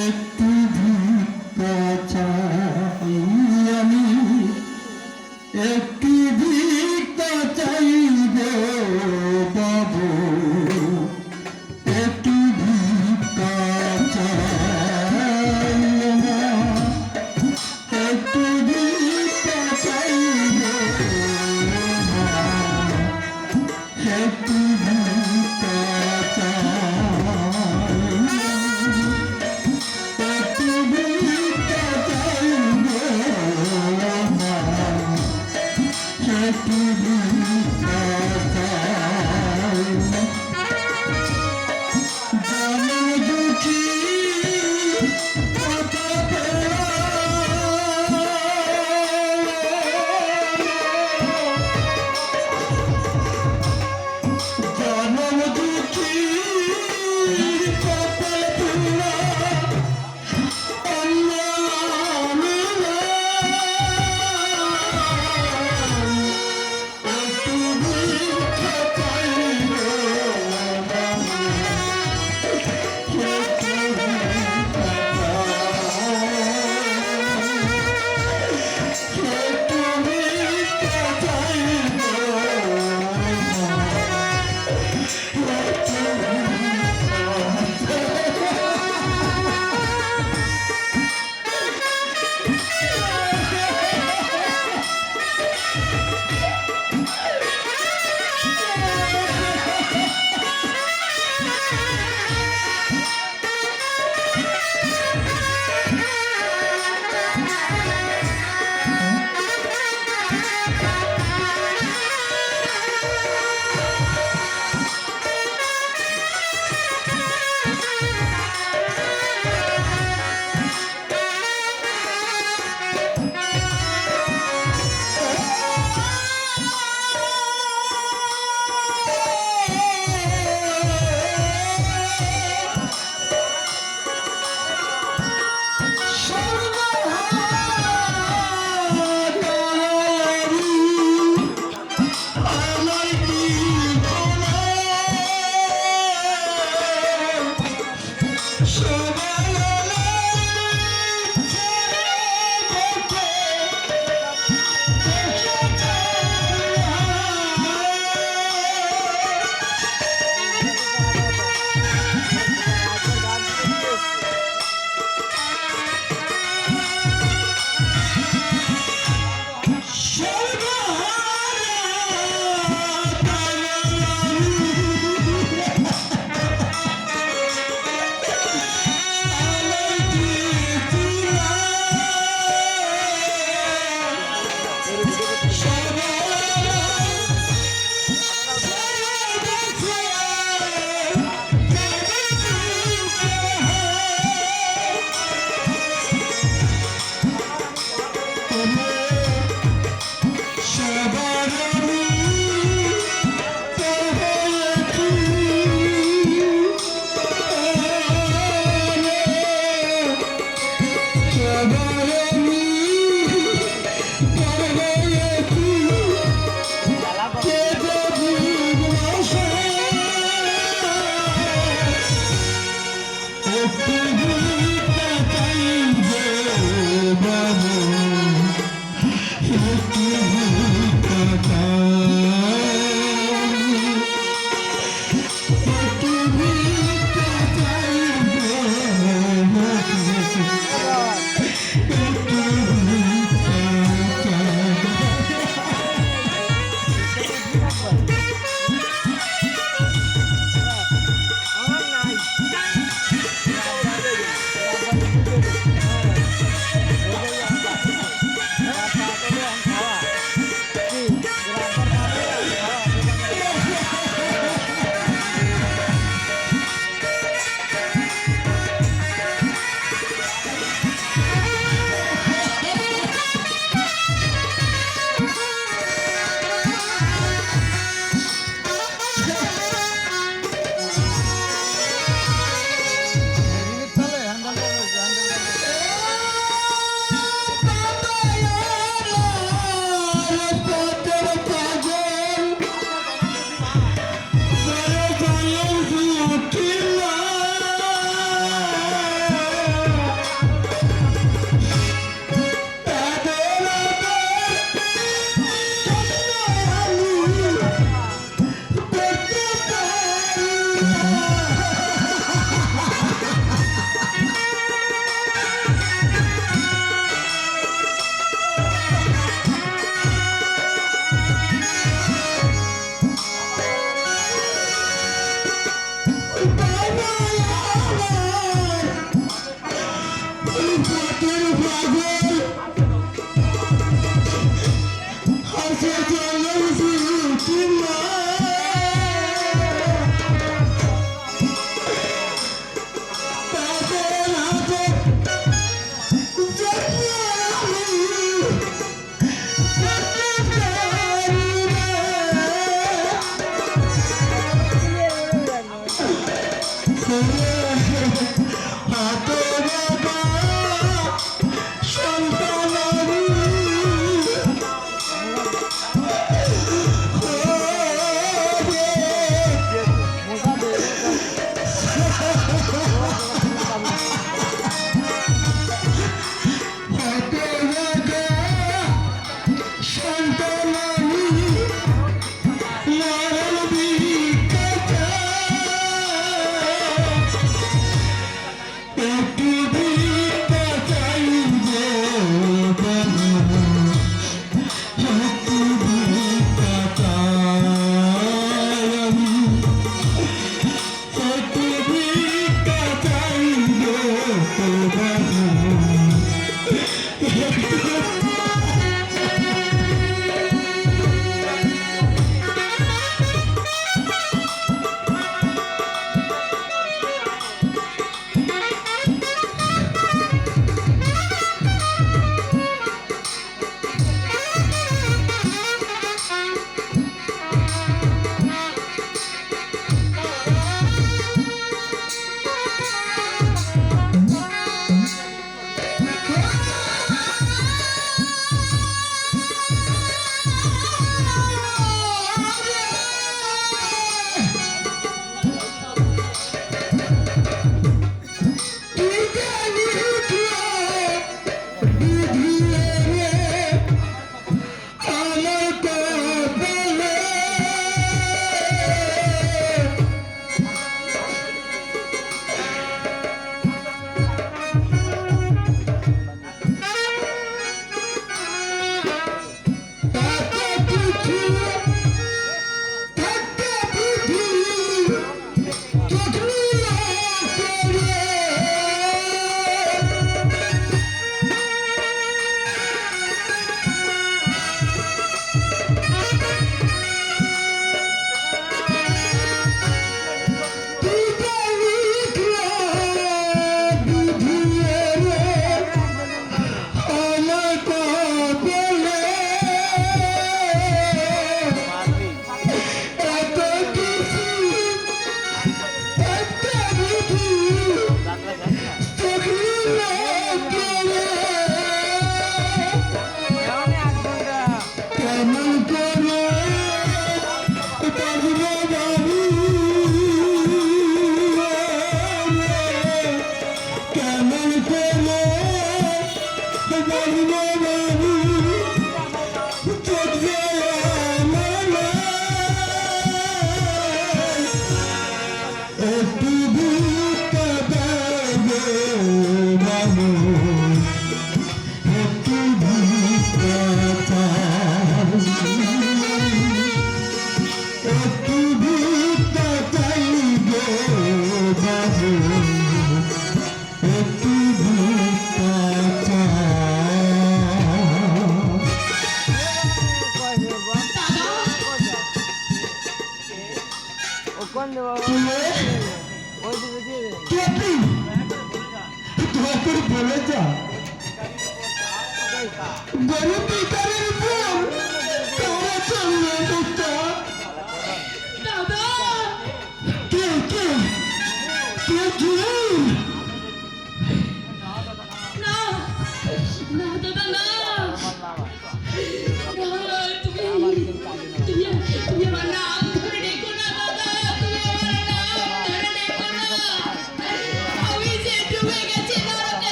একটি ভিক্ষা চাই আমি একটি ভিক্ষা চাই গো বাবু একটি ভিক্ষা চাই একটি ভিক্ষা চাই গো একটি Yeah.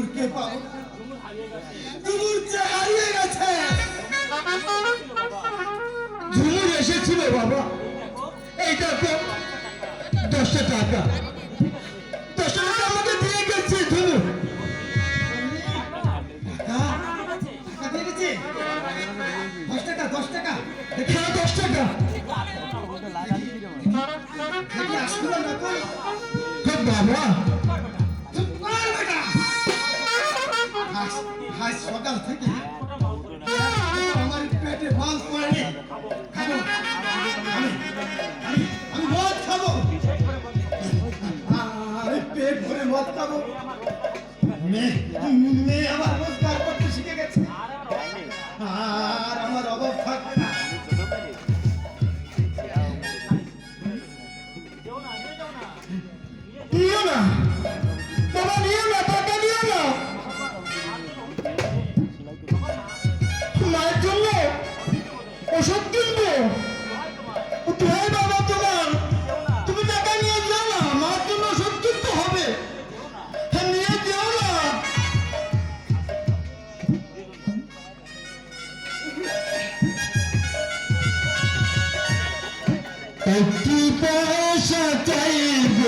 ডুমুরকে পাবো ডুমুর যে হারিয়ে গেছে। ঝুমুর এসেছিল বাবা। এইটা তো দশটা টাকা। দশটা টাকা আমাকে দিয়ে দশ টাকা দশ টাকা। হ্যাঁ দশ টাকা। 네. একটি পয়সা চাইব।